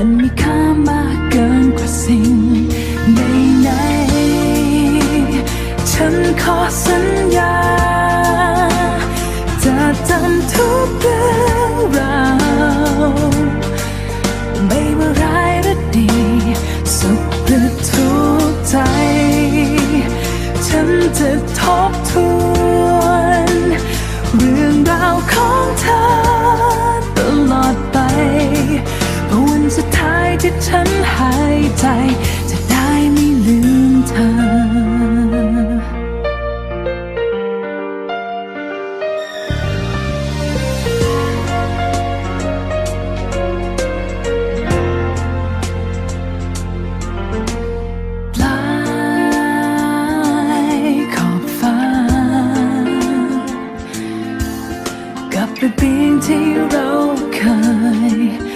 when we come back. ระเบียงที่เราเคย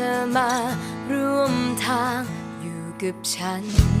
ธอมาร่วมทางอยู่กับฉัน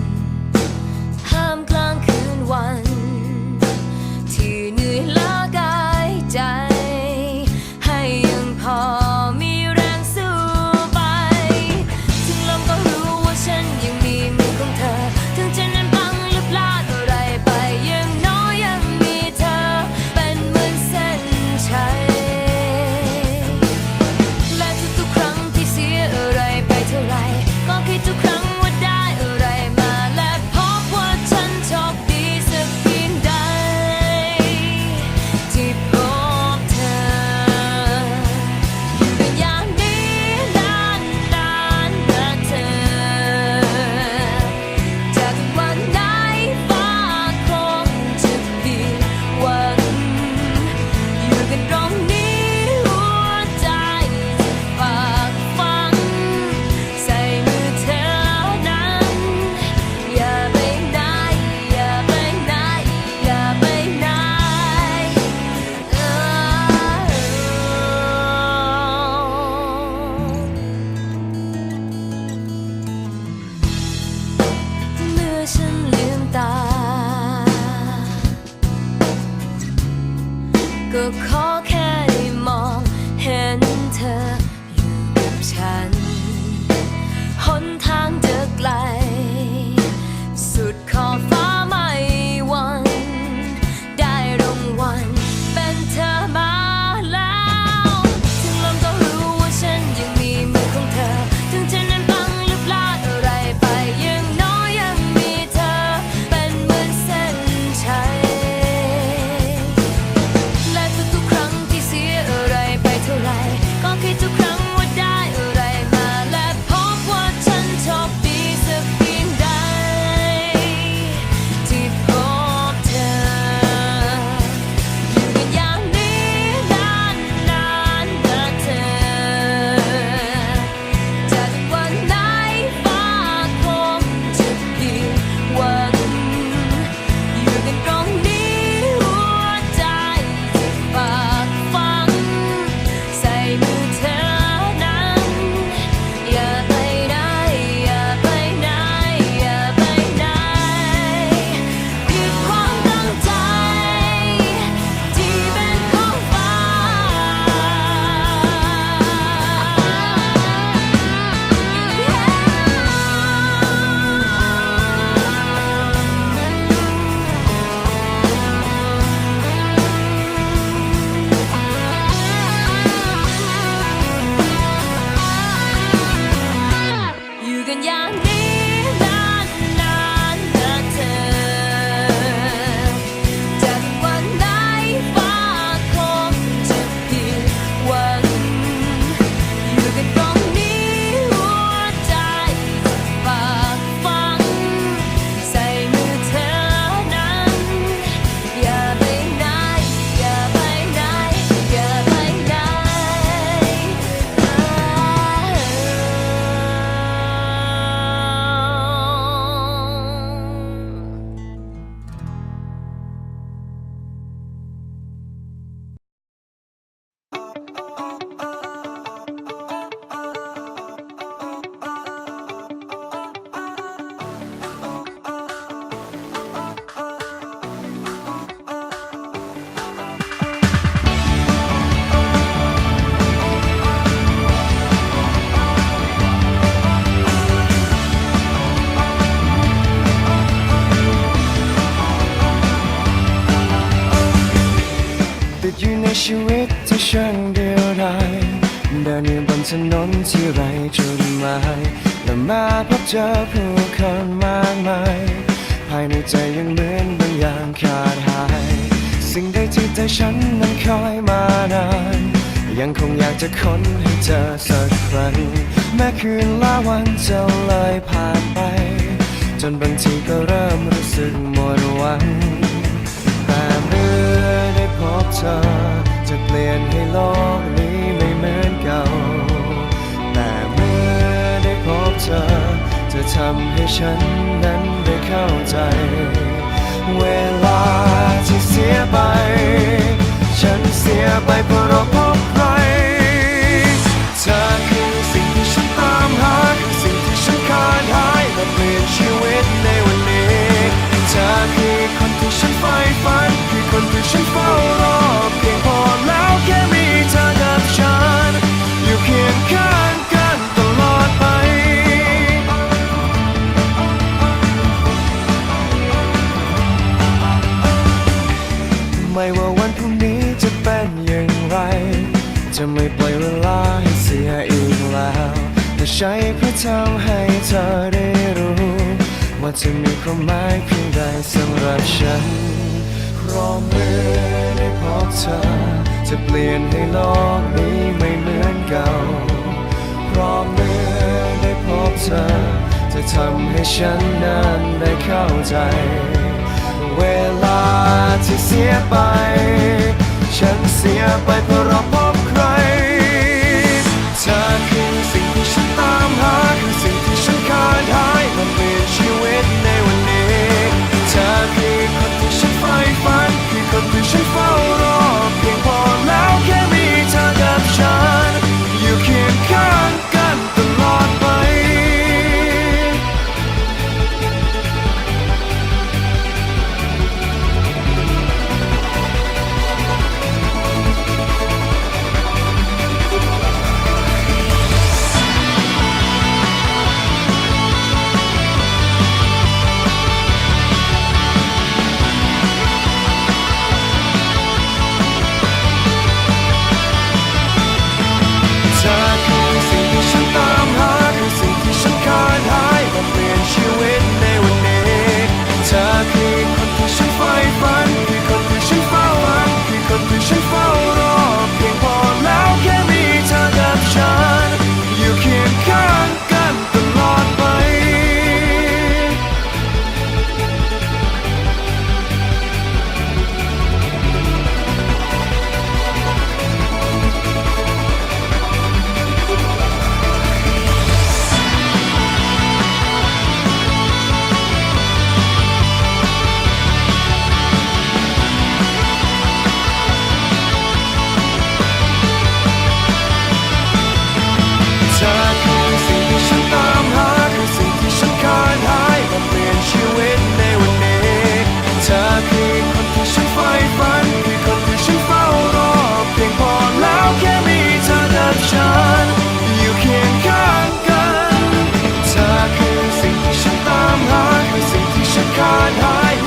ชีวิตที่ช่างเดียวดายเดินอยู่บนถนนที่ไรจุดหมายและมาพบเจอผู้คนมากมาย ภายในใจยังเหมือนบางอย่างขาดหาย สิ่งใดที่ใจฉันนั้นคอยมานาน ยังคงอยากจะค้นให้เจอสักครั้งแม้คืนละวันจะเลยผ่านไป จนบางทีก็เริ่มรู้สึกหมดหวังแต่เมื่อได้พบเธอ เปลี่ยนให้โลกนี้ไม่เหมือนเก่า แต่เมื่อได้พบเธอ จะทำให้ฉันนั้นได้เข้าใจ เวลาที่เสียไป ฉันเสียไปเพราะเราพบใคร เธอคือสิ่งที่ฉันตามหาคือสิ่งที่ฉันขาดหายและเปลี่ยนชีวิตในวันนี้ เธอคือคนที่ฉันใฝ่ฝันคือคนที่ฉันเฝ้าร จะไม่ปล่อยเวลาให้เสียอีกแล้วแต่ใช้เพื่อทำให้เธอได้รู้ ว่าจะมีความหมายเพียงใดสำหรับฉันเพราะเมื่อได้พบเธอ จะเปลี่ยนให้โลกนี้ไม่เหมือนเก่าเพราะเมื่อได้พบเธอ จะทำให้ฉันนั้นได้เข้าใจ เวลาที่เสียไป ฉันเสียไปเพราะเราพบ นคื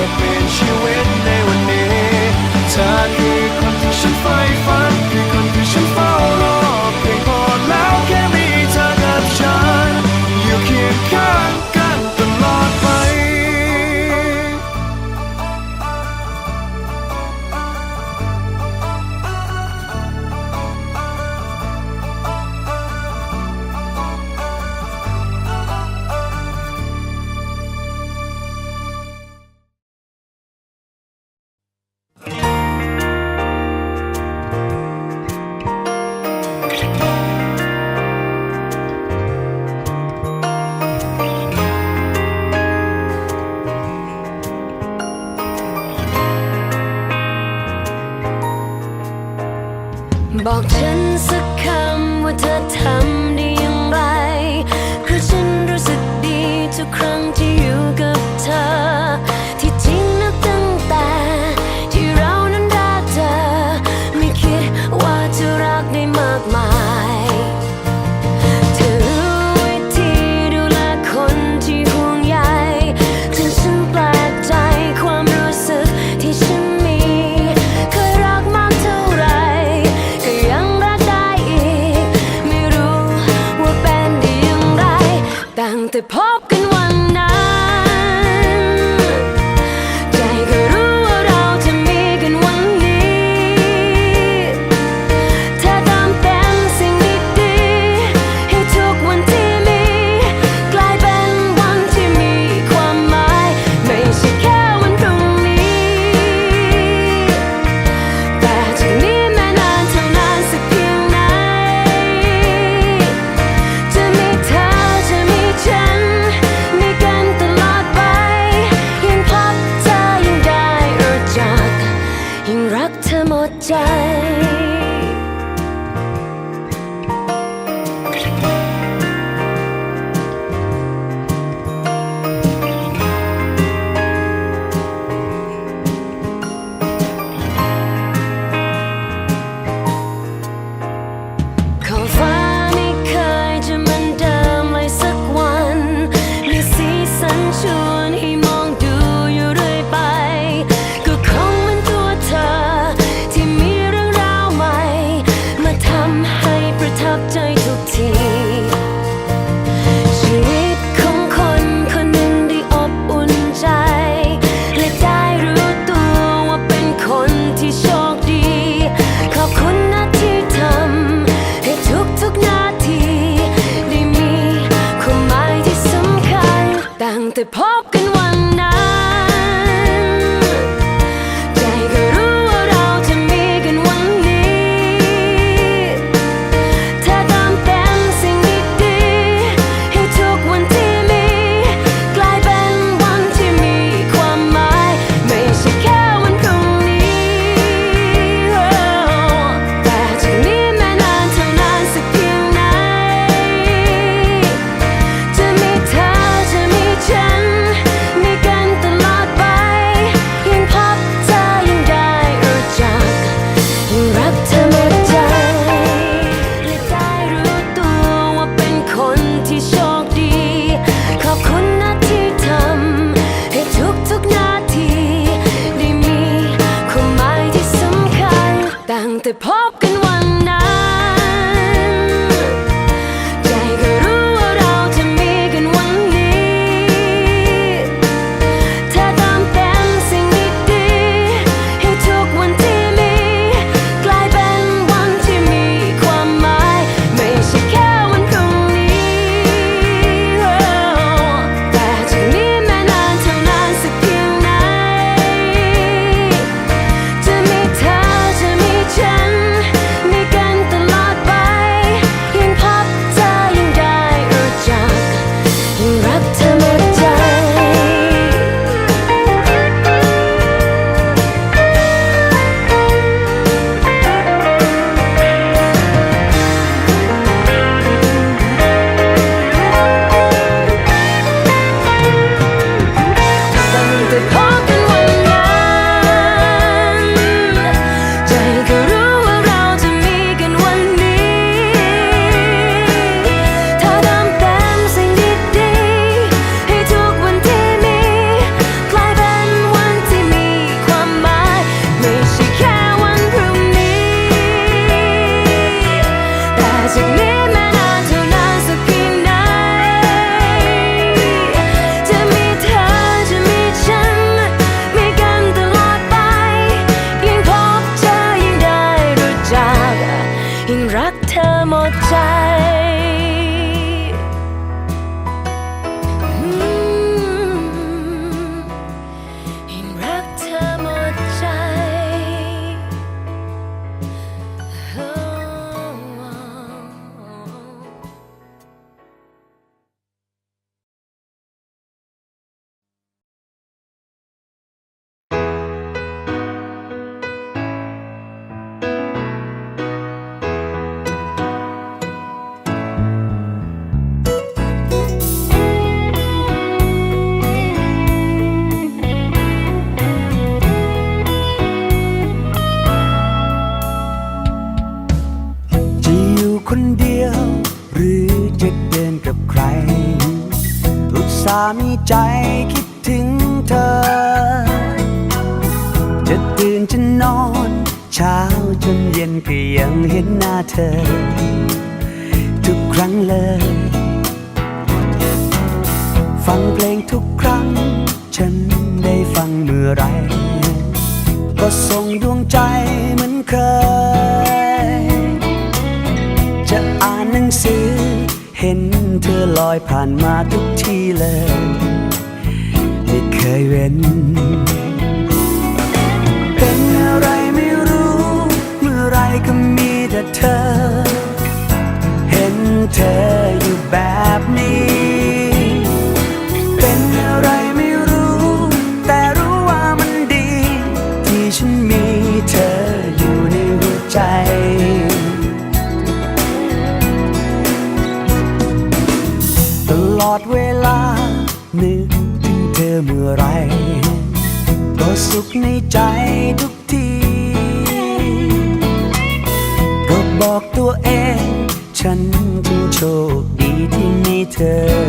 หายม หมดใจ ตั้งแต่พบกันวัน เธอ ทุกครั้งเลย ฟังเพลงทุกครั้ง ฉันได้ฟังเมื่อไร ก็ส่งดวงใจเหมือนเคย จะอ่านหนังสือ เห็นเธอลอยผ่านมาทุกทีเลย ไม่เคยเว้นเป็นอะไรไม่รู้ เมื่อไรก็มี อ เห็นเธออยู่แบบนี้ เป็นอะไรไม่รู้ แต่รู้ว่ามันดี ที่ฉันมีเธออยู่ในหัวใจ ตลอดเวลา นึกถึงเธอเมื่อไร ก็สุขในใจทุก บอกตัวเอง ฉันจึงโชคดีที่มีเธอ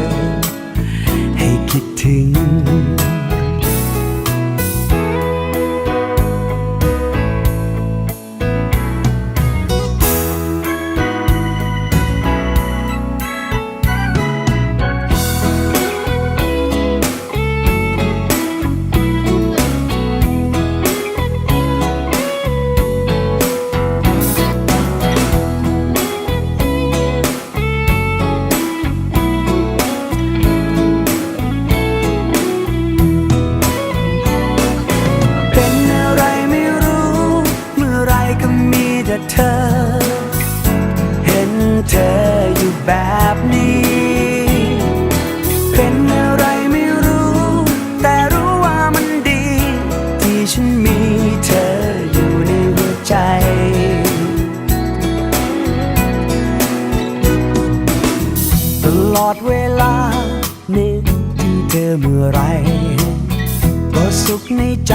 สุขในใจ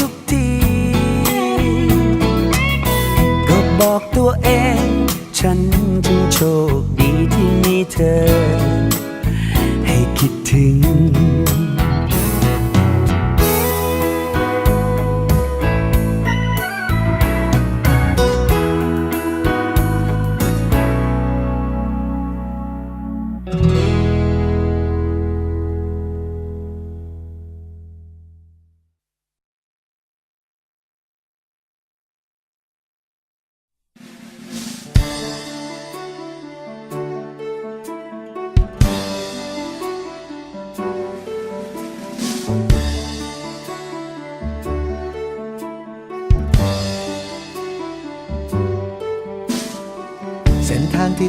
ทุกที ก็บอกตัวเอง ฉันจึงโชคดีที่มีเธอ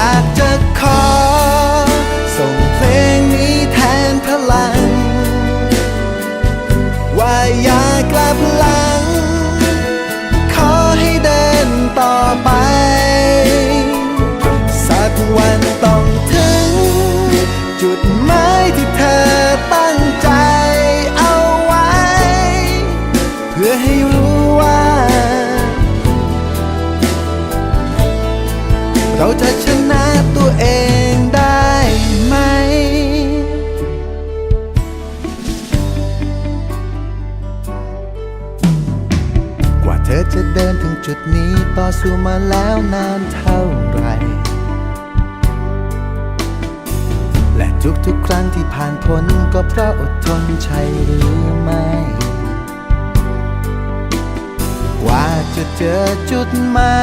อยากจะขอ ส่งเพลงนี้แทนพลัง ว่าอย่ากลับหลัง ขอให้เดินต่อไป สักวันต่อ เราจะชนะตัวเองได้ไหม กว่าเธอจะเดินถึงจุดนี้ต่อสู้มาแล้วนานเท่าไหร่และทุกๆครั้งที่ผ่านพ้นก็เพราะอดทนใช่หรือไม่ กว่าจะเจอจุดหมา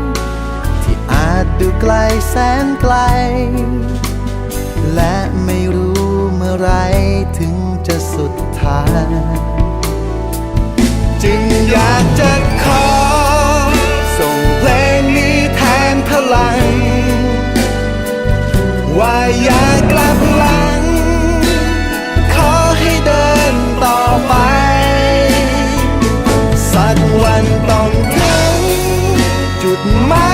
ยูไกลแสนไกล และไม่รู้เมื่อไรถึงจะสุดทางจึงอยากจะขอ ส่งเพลงนี้แทนพลัง ว่าอย่ากลับหลัง ขอให้เดินต่อไป สักวันต้องถึงจุดหมาย